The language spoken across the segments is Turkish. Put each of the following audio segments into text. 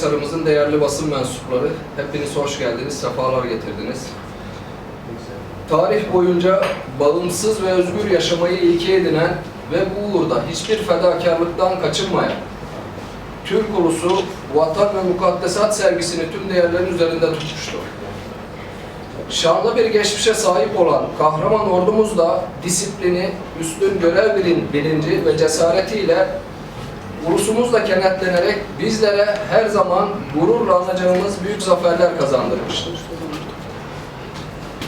Afyonkarahisar'ımızın değerli basın mensupları, hepiniz hoş geldiniz, sefalar getirdiniz. Tarih boyunca bağımsız ve özgür yaşamayı ilke edinen ve bu uğurda hiçbir fedakarlıktan kaçınmayan, Türk ulusu vatan ve mukaddesat sevgisini tüm değerlerin üzerinde tutmuştur. Şanlı bir geçmişe sahip olan kahraman ordumuz da disiplini, üstün görev bilin- bilinci ve cesaretiyle ulusumuzla kenetlenerek bizlere her zaman gururla anacağımız büyük zaferler kazandırmıştır.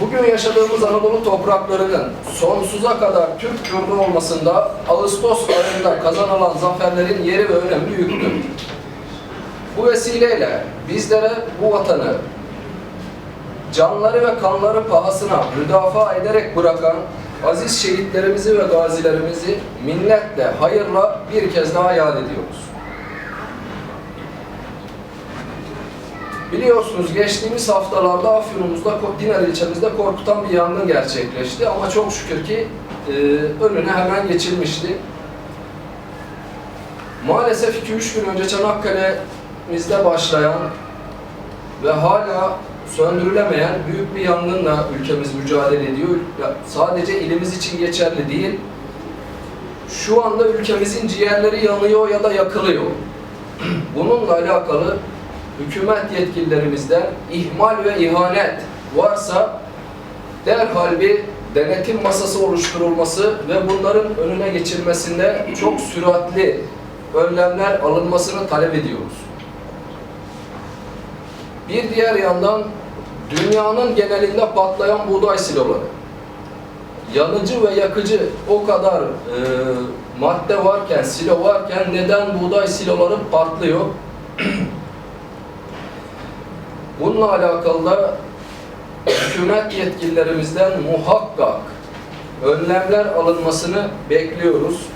Bugün yaşadığımız Anadolu topraklarının sonsuza kadar Türk yurdu olmasında Ağustos ayında kazanılan zaferlerin yeri ve önemi büyüktür. Bu vesileyle bizlere bu vatanı canları ve kanları pahasına müdafaa ederek bırakan aziz şehitlerimizi ve gazilerimizi minnetle, hayırla bir kez daha yad ediyoruz. Biliyorsunuz geçtiğimiz haftalarda Afyon'umuzda, Dinar ilçemizde korkutan bir yangın gerçekleşti ama çok şükür ki e, önüne hemen geçilmişti. Maalesef 2-3 gün önce Çanakkale'mizde başlayan ve hala söndürülemeyen büyük bir yangınla ülkemiz mücadele ediyor. Sadece ilimiz için geçerli değil, şu anda ülkemizin ciğerleri yanıyor ya da yakılıyor. Bununla alakalı hükümet yetkililerimizden ihmal ve ihanet varsa derhal bir denetim masası oluşturulması ve bunların önüne geçilmesinde çok süratli önlemler alınmasını talep ediyoruz. Bir diğer yandan dünyanın genelinde patlayan buğday siloları. Yanıcı ve yakıcı o kadar e, madde varken, silo varken neden buğday siloları patlıyor? Bununla alakalı da hükümet yetkililerimizden muhakkak önlemler alınmasını bekliyoruz.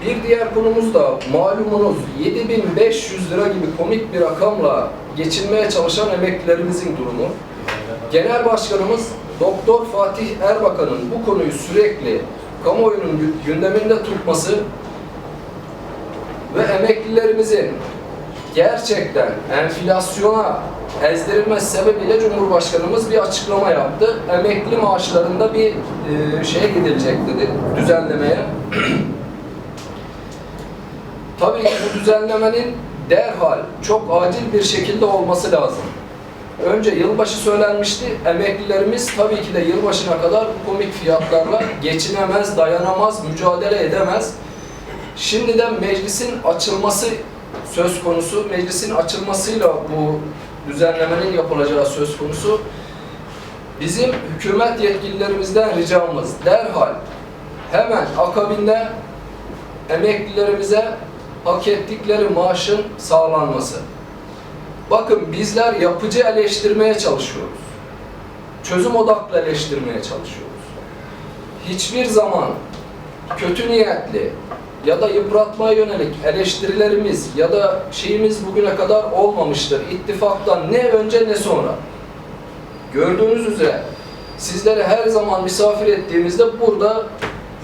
Bir diğer konumuz da malumunuz 7500 lira gibi komik bir rakamla geçinmeye çalışan emeklilerimizin durumu. Genel Başkanımız Doktor Fatih Erbakan'ın bu konuyu sürekli kamuoyunun gü- gündeminde tutması ve emeklilerimizin gerçekten enflasyona ezdirilmesi sebebiyle Cumhurbaşkanımız bir açıklama yaptı. Emekli maaşlarında bir e, şeye gidilecek dedi, düzenlemeye. Tabii ki bu düzenlemenin derhal çok acil bir şekilde olması lazım. Önce yılbaşı söylenmişti. Emeklilerimiz tabii ki de yılbaşına kadar komik fiyatlarla geçinemez, dayanamaz, mücadele edemez. Şimdiden meclisin açılması söz konusu. Meclisin açılmasıyla bu düzenlemenin yapılacağı söz konusu. Bizim hükümet yetkililerimizden ricamız derhal hemen akabinde emeklilerimize hak ettikleri maaşın sağlanması. Bakın bizler yapıcı eleştirmeye çalışıyoruz. Çözüm odaklı eleştirmeye çalışıyoruz. Hiçbir zaman kötü niyetli ya da yıpratmaya yönelik eleştirilerimiz ya da şeyimiz bugüne kadar olmamıştır. İttifaktan ne önce ne sonra. Gördüğünüz üzere sizleri her zaman misafir ettiğimizde burada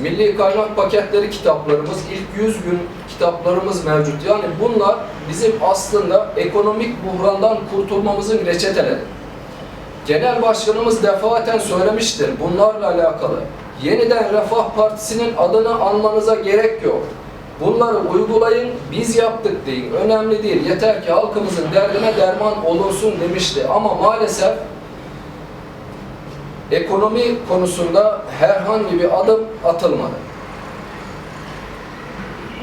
Milli Kaynak Paketleri kitaplarımız, ilk 100 gün kitaplarımız mevcut. Yani bunlar bizim aslında ekonomik buhrandan kurtulmamızın reçeteleri. Genel Başkanımız defaten söylemiştir bunlarla alakalı. Yeniden Refah Partisi'nin adını anmanıza gerek yok. Bunları uygulayın, biz yaptık deyin. Önemli değil. Yeter ki halkımızın derdine derman olunsun demişti. Ama maalesef ekonomi konusunda herhangi bir adım atılmadı.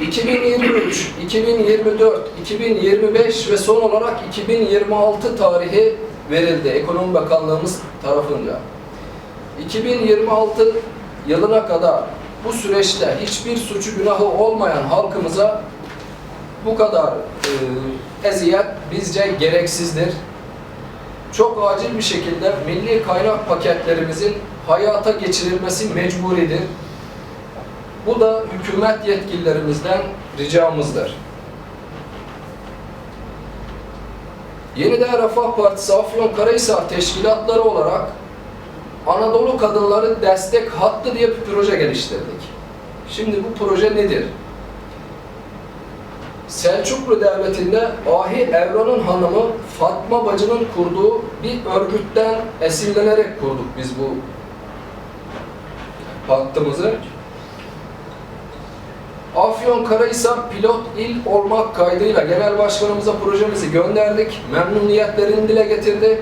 2023, 2024, 2025 ve son olarak 2026 tarihi verildi Ekonomi Bakanlığımız tarafınca. 2026 yılına kadar bu süreçte hiçbir suçu günahı olmayan halkımıza bu kadar e, eziyet bizce gereksizdir. Çok acil bir şekilde milli kaynak paketlerimizin hayata geçirilmesi mecburidir. Bu da hükümet yetkililerimizden ricamızdır. Yeniden Refah Partisi Afyonkarahisar teşkilatları olarak Anadolu Kadınları Destek Hattı diye bir proje geliştirdik. Şimdi bu proje nedir? Selçuklu Devleti'nde Ahi Evran'ın hanımı Fatma Bacı'nın kurduğu bir örgütten esinlenerek kurduk biz bu hattımızı. Afyon Karahisar pilot il olmak kaydıyla genel başkanımıza projemizi gönderdik. Memnuniyetlerini dile getirdi.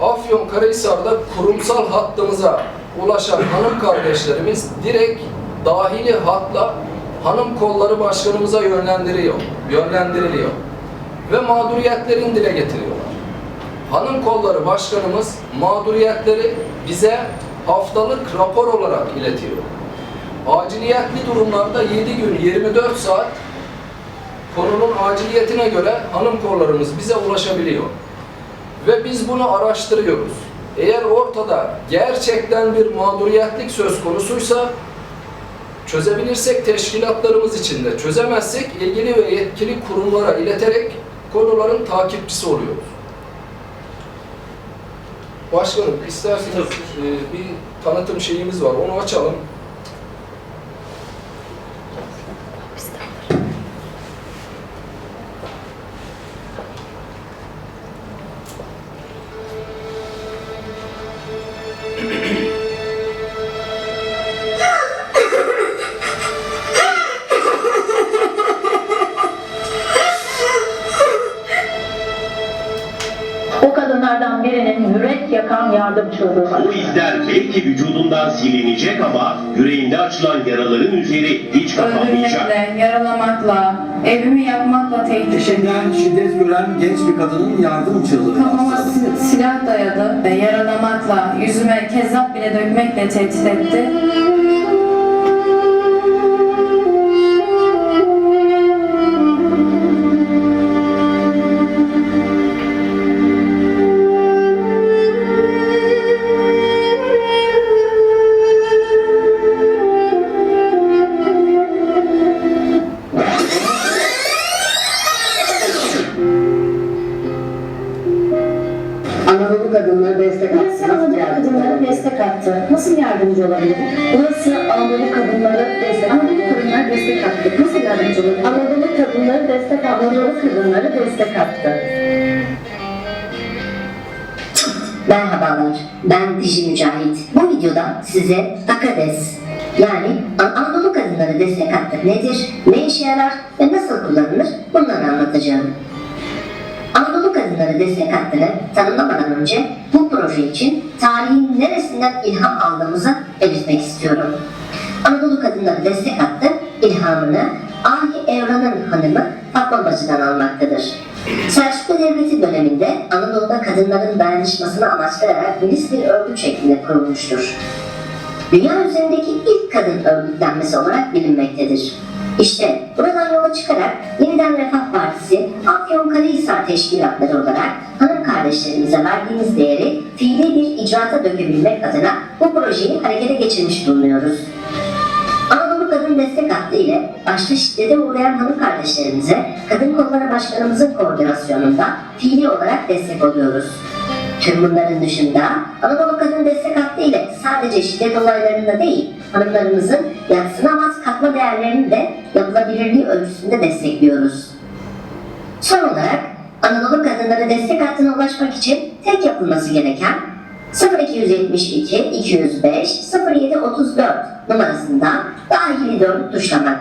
Afyon Karahisar'da kurumsal hattımıza ulaşan hanım kardeşlerimiz direkt dahili hatla hanım kolları başkanımıza yönlendiriyor, yönlendiriliyor ve mağduriyetlerini dile getiriyorlar. Hanım kolları başkanımız mağduriyetleri bize haftalık rapor olarak iletiyor. Aciliyetli durumlarda 7 gün 24 saat konunun aciliyetine göre hanım kollarımız bize ulaşabiliyor. Ve biz bunu araştırıyoruz. Eğer ortada gerçekten bir mağduriyetlik söz konusuysa çözebilirsek teşkilatlarımız içinde, çözemezsek ilgili ve yetkili kurumlara ileterek konuların takipçisi oluyoruz. Başkanım isterseniz e, bir tanıtım şeyimiz var, onu açalım. Birinin yürek yakan yardım çığlığı var. Bu izler belki vücudundan silinecek ama yüreğinde açılan yaraların üzeri hiç kapanmayacak. Öldürmekle, yaralamakla, evimi yakmakla tehdit. Eşinden şiddet gören genç bir kadının yardım çığlığı Kafama si- silah dayadı ve yaralamakla, yüzüme kezzap bile dökmekle tehdit etti. Anadolu kadınları destek Burası atsın. Anadolu kadınlara destek attı. Nasıl yardımcı olabilir? Burası Anadolu kadınları destek Anadolu kadınları destek attı. Nasıl yardımcı olabilir? Anadolu kadınları destek attı. Anadolu kadınları destek attı. Merhabalar, ben Dişi Mücahit. Bu videoda size AKADES yani An- Anadolu Kadınları Destek Hattı nedir, ne işe yarar ve nasıl kullanılır bunları anlatacağım. Anadolu Kadınları Destek Hattı'nı tanımlamadan önce bu proje için tarihin neresinden ilham aldığımızı belirtmek istiyorum. Anadolu Kadınları Destek Hattı ilhamını Ahi Evran'ın hanımı Fatma Bacı'dan almaktadır. Selçuklu Devleti döneminde Anadolu'da kadınların dayanışmasını amaçlayarak milis bir örgüt şeklinde kurulmuştur. Dünya üzerindeki ilk kadın örgütlenmesi olarak bilinmektedir. İşte buradan yola çıkarak yeniden Refah Partisi, Afyonkarahisar Teşkilatları olarak hanım kardeşlerimize verdiğimiz değeri fiili bir icraata dökebilmek adına bu projeyi harekete geçirmiş bulunuyoruz. Anadolu Kadın Destek Hattı ile başta şiddete uğrayan hanım kardeşlerimize Kadın Kolları Başkanımızın koordinasyonunda fiili olarak destek oluyoruz. Tüm bunların dışında Anadolu Kadın Destek Hattı ile sadece şiddet olaylarında değil, hanımlarımızın yatsınamaz katma değerlerini de yapılabilirliği ölçüsünde destekliyoruz. Son olarak Anadolu Kadınları Destek Hattı'na ulaşmak için tek yapılması gereken 0272 205 0734 numarasından dahili dönüp tuşlamak.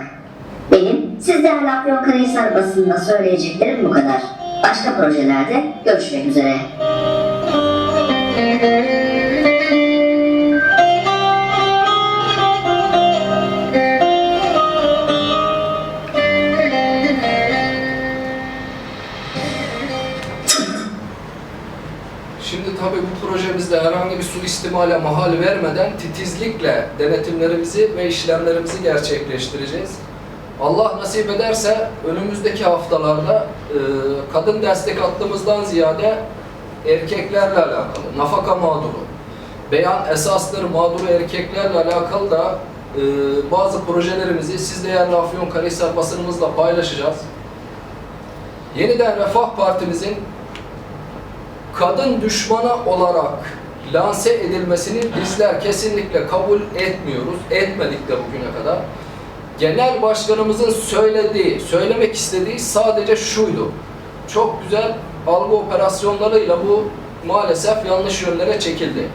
Benim siz değerli Afyonkarahisar basınına söyleyeceklerim bu kadar. Başka projelerde görüşmek üzere. Suistimale mahal vermeden titizlikle denetimlerimizi ve işlemlerimizi gerçekleştireceğiz. Allah nasip ederse önümüzdeki haftalarda e, kadın destek hattımızdan ziyade erkeklerle alakalı, nafaka mağduru, beyan esasları mağduru erkeklerle alakalı da e, bazı projelerimizi siz değerli Afyonkarahisar basınımızla paylaşacağız. Yeniden Refah Partimizin kadın düşmanı olarak lanse edilmesini bizler kesinlikle kabul etmiyoruz. Etmedik de bugüne kadar. Genel başkanımızın söylediği, söylemek istediği sadece şuydu. Çok güzel algı operasyonlarıyla bu maalesef yanlış yönlere çekildi.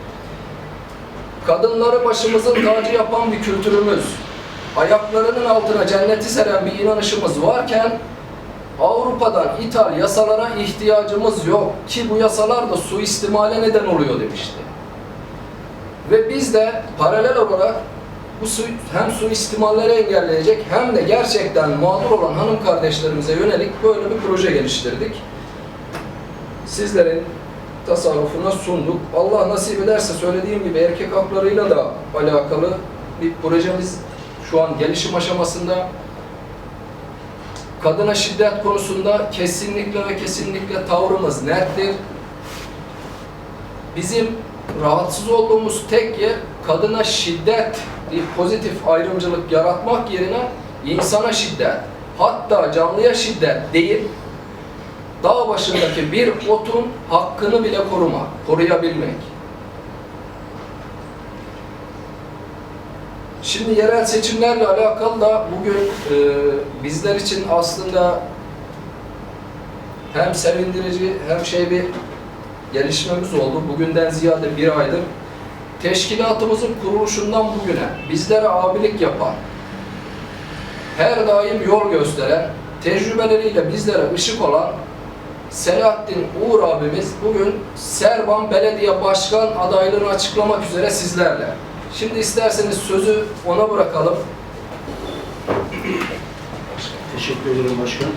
Kadınları başımızın tacı yapan bir kültürümüz, ayaklarının altına cenneti seren bir inanışımız varken Avrupa'dan ithal yasalara ihtiyacımız yok ki bu yasalar da suistimale neden oluyor demişti. Ve biz de paralel olarak bu su, hem suistimalleri engelleyecek hem de gerçekten mağdur olan hanım kardeşlerimize yönelik böyle bir proje geliştirdik. Sizlerin tasarrufuna sunduk. Allah nasip ederse söylediğim gibi erkek haklarıyla da alakalı bir projemiz şu an gelişim aşamasında. Kadına şiddet konusunda kesinlikle ve kesinlikle tavrımız nettir. Bizim rahatsız olduğumuz tek yer kadına şiddet, bir pozitif ayrımcılık yaratmak yerine insana şiddet, hatta canlıya şiddet değil, dağ başındaki bir otun hakkını bile korumak, koruyabilmek. Şimdi yerel seçimlerle alakalı da bugün e, bizler için aslında hem sevindirici hem şey bir gelişmemiz oldu. Bugünden ziyade bir aydır. Teşkilatımızın kuruluşundan bugüne bizlere abilik yapan, her daim yol gösteren, tecrübeleriyle bizlere ışık olan Selahattin Uğur abimiz bugün Serban Belediye Başkan adaylığını açıklamak üzere sizlerle. Şimdi isterseniz sözü ona bırakalım. Teşekkür ederim başkanım.